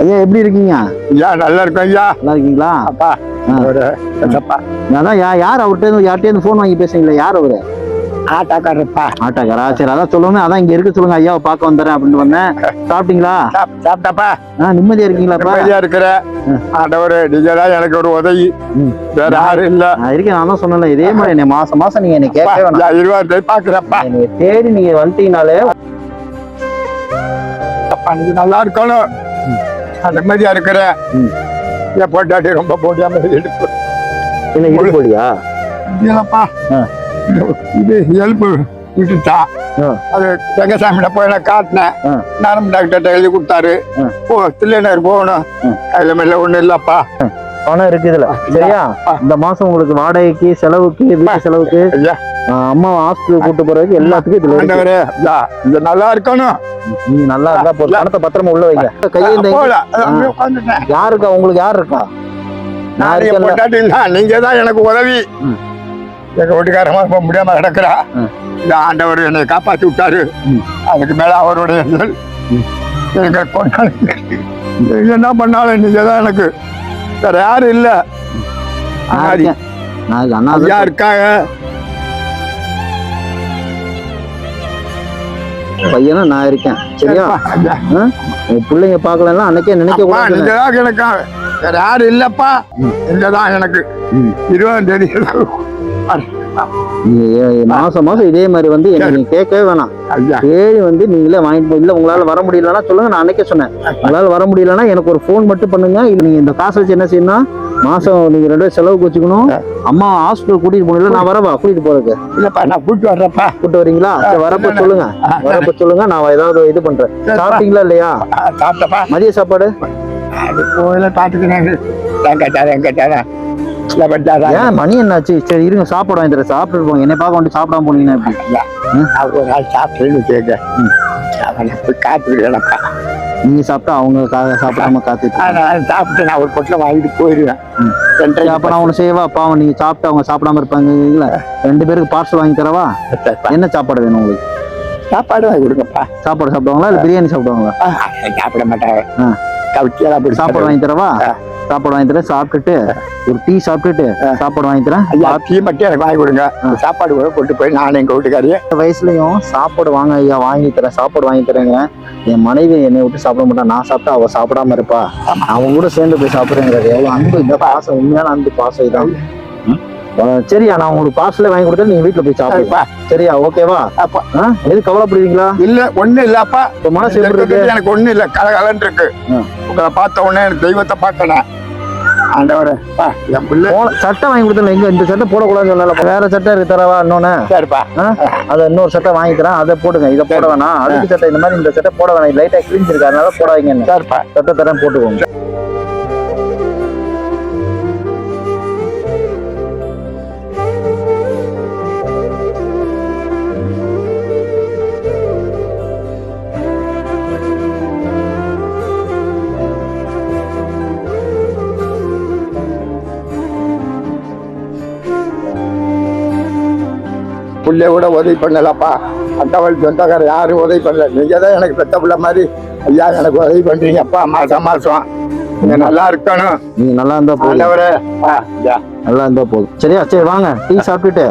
ஐயா எப்படி இருக்கீங்க? ஐயா நல்லா இருக்கும் ஐயா. நல்லா இருக்கீங்களா? அப்பா அப்பா அதான் யா யார் அவர்கிட்ட யார்கிட்டயும் ஃபோன் வாங்கி பேசுறீங்களா? யார் அவரு? ஆட்டாக்காரப்பா ஆட்டாக்காரா சரி அதான் சொல்லுங்க அதான் இங்க இருக்க. சொல்லுங்க ஐயாவை பார்க்க வந்துடுறேன் அப்படின்னு வந்தேன். சாப்பிட்டீங்களா? சாப்- சாப்பிட்டாப்பா ஆ நிம்மதியா இருக்கீங்களாப்பா நிம்மதியா இருக்கிற ஆண்டவர் நீங்க தான் எனக்கு ஒரு உதவி. வேற யாரும் இல்ல. நான் இருக்கேன். நான் தான் சொன்னேன்ல இதே மாதிரி என்னை மாசம் மாசம் நீங்க என்னை கேட்கவே வேணாம். ஐயா, இருபது பாக்குறப்பா என்னை தேடி நீங்க வந்துட்டீங்கனாலே அப்பா நீங்க நல்லா இருக்கணும். நான் நிம்மதியா இருக்கிறேன். என் பொண்டாட்டி ரொம்ப போடியாம எடுப்பு என்ன இடுப்பொடியா இல்லப்பா. இது எலும்பு விட்டுட்டா. அது செங்கசாமியிட போய் நான் காட்டினேன். நரம்பு டாக்டர்கிட்ட எழுதி கொடுத்தாரு ஆ. போ தில்லைநகர் போகணும். கையில மேல ஒண்ணும் இல்லப்பா பணம் இருக்கு இதுல சரியா. இந்த மாசம் உங்களுக்கு வாடகைக்கு செலவுக்கு வீட்டு செலவுக்கு அம்மா ஹாஸ்பிட்டல் கூட்டு போறதுக்கு எல்லாத்துக்கும் இதுல ஆண்டவரே இது நல்லா இருக்கணும். நீங்க நல்லா இருந்தா போதும். பணத்தை பத்திரமா உள்ள வைங்க. கையேந்த யாருக்கா? உங்களுக்கு யார் இருக்கா? நான் நீங்க தான் எனக்கு உதவி. எங்க வீட்டுக்காரமா ரொம்ப முடியாம கிடக்குறா. இந்த ஆண்டவர் என்னை காப்பாத்தி விட்டாரு. அதுக்கு மேல அவருடைய. எனக்கு கொண்டாடி என்ன பண்ணாலும் நீங்க தான் எனக்கு வேற யாரும் இல்ல. ஐயா இருக்காங்க? பையனும் நான் இருக்கேன். சரியா? உங்க பிள்ளைங்க பார்க்கலாம் அன்னைக்கே நினைக்க கூடாது எனக்கு வேற யாரும் இல்லப்பா. ம். நீங்க தான் எனக்கு. இருபதாம் தேதி. மாசம் மாசம் இதே மாதிரி வந்து என்ன நீங்க கேட்கவே வேணாம். தேடி வந்து நீங்களே வாங்கிட்டு இல்ல உங்களால வர முடியலன்னா சொல்லுங்க நான் அன்னைக்கே சொன்னேன். உங்களால வர முடியலன்னா எனக்கு ஒரு ஃபோன் மட்டும் பண்ணுங்க. இல்ல நீங்க இந்த காசை வச்சு என்ன செய்யணும் மாசம் நீங்க ரெண்டு பேரும் செலவுக்கு வச்சுக்கணும் அம்மா ஹாஸ்பிட்டல் கூட்டிட்டு போகணும் நான் வரவா? கூட்டிட்டு போறதுக்கு. இல்லப்பா நான் கூப்பிட்டு வர்றேப்பா கூட்டு வரீங்களா? வரப்ப சொல்லுங்க. வரப்ப சொல்லுங்க நான் ஏதாவது இது பண்றேன். சாப்பிட்டீங்களா இல்லையா? சாப்பிட்டப்பா மதிய சாப்பாடு? அது கோயில பார்த்துக்கினாங்க ஏன் மணி என்னாச்சு? சரி இருங்க சாப்பாடு வாங்கி தரேன் சாப்பிட்டு போங்க. என்னை பார்க்க வந்து சாப்பிடாம போனீங்கன்னா எப்படி? ஒரு நாள் சாப்பிட்டேன்னு கேட்க அவனை போய் காத்துக்கிறேன்ப்பா நீங்க சாப்பிட்டா அவங்க சாப்பிடாம நான் சாப்பிட்டு நான் ஒரு பொட்டில் வாங்கிட்டு போயிடுவேன் அப்ப நான் ஒண்ணு செய்வா பாவம் நீங்க சாப்பிட்டு அவங்க சாப்பிடாம இருப்பாங்க இல்ல? ரெண்டு பேருக்கு பார்சல் வாங்கி தரவா. என்ன சாப்பாடு வேணும் உங்களுக்கு? சாப்பாடு வாங்கி கொடுங்கப்பா. சாப்பாடு சாப்பிடுவாங்களா இல்ல பிரியாணி சாப்பிடுவாங்களா? சாப்பிட மாட்டாங்க. கவிச்சியெல்லாம் சாப்பாடு வாங்கி தரவா. சாப்பாடு வாங்கி தரேன் சாப்பிட்டுட்டு ஒரு டீ சாப்பிட்டுட்டு சாப்பாடு வாங்கி தரேன். ஐயா டீ மட்டும் எனக்கு வாங்கி கொடுங்க. சாப்பாடு கூட கொண்டு போய் நானும் எங்கள் வீட்டுக்காரியே வயசுலயும் சாப்பாடு வாங்க ஐயா வாங்கி தரேன் சாப்பாடு வாங்கி தரேங்க. என் மனைவி என்னை விட்டு சாப்பிட மாட்டா. நான் சாப்பிட்டா அவ சாப்பிடாம இருப்பா. அவங்க கூட சேர்ந்து போய் சாப்பிடுறேங்கிறது எவ்வளவு அன்பு. இந்த பாசம் உண்மையான அன்பு பாசம் இதான் சரியா நான் உங்களுக்கு பார்சலே வாங்கி கொடுத்தா நீங்க வீட்டுல போய் சாப்பிடுங்க. சரிப்பா. சரியா ஓகேவா? அப்பா? எது கவலைப்படுவீங்களா இல்ல ஒண்ணும் இல்லப்பா இப்ப மனசு எனக்கு ஒண்ணும் இல்ல கலகலன்னு இருக்கு. உங்களை பார்த்த உடனே எனக்கு தெய்வத்தை பார்க்கணும் ஆண்டவரே என் பிள்ளை. சட்டை வாங்கி கொடுத்தல எங்க இந்த சட்டை போடக்கூடாதுன்னு சொல்லல வேற சட்டை இருக்கு தரவா இன்னொன்னு? சரிப்பா. அதை இன்னொரு சட்டை வாங்கி தரேன் அதை போடுங்க இதை போட வேணாம். அடுத்த சட்டை இந்த மாதிரி இந்த சட்டை போட வேணாம். லைட்டா கிழிஞ்சிருக்கு அதனால போடாதீங்க சரிப்பா. சட்டை தரேன் போட்டுக்கோங்க. புள்ளைய கூட உதவி பண்ணலப்பா. அட்டவள் சொந்தக்கார யாரும் உதவி பண்ணல. நீங்க தான் எனக்கு பெத்த பிள்ளை மாதிரி ஐயா எனக்கு உதவி பண்றீங்கப்பா மாசம் மாசம் நீங்க நல்லா இருக்கணும். நீங்க நல்லா இருந்தா போதும். நல்லா இருந்தா போதும். சரியா சரி வாங்க. டீ சாப்பிட்டுட்டு.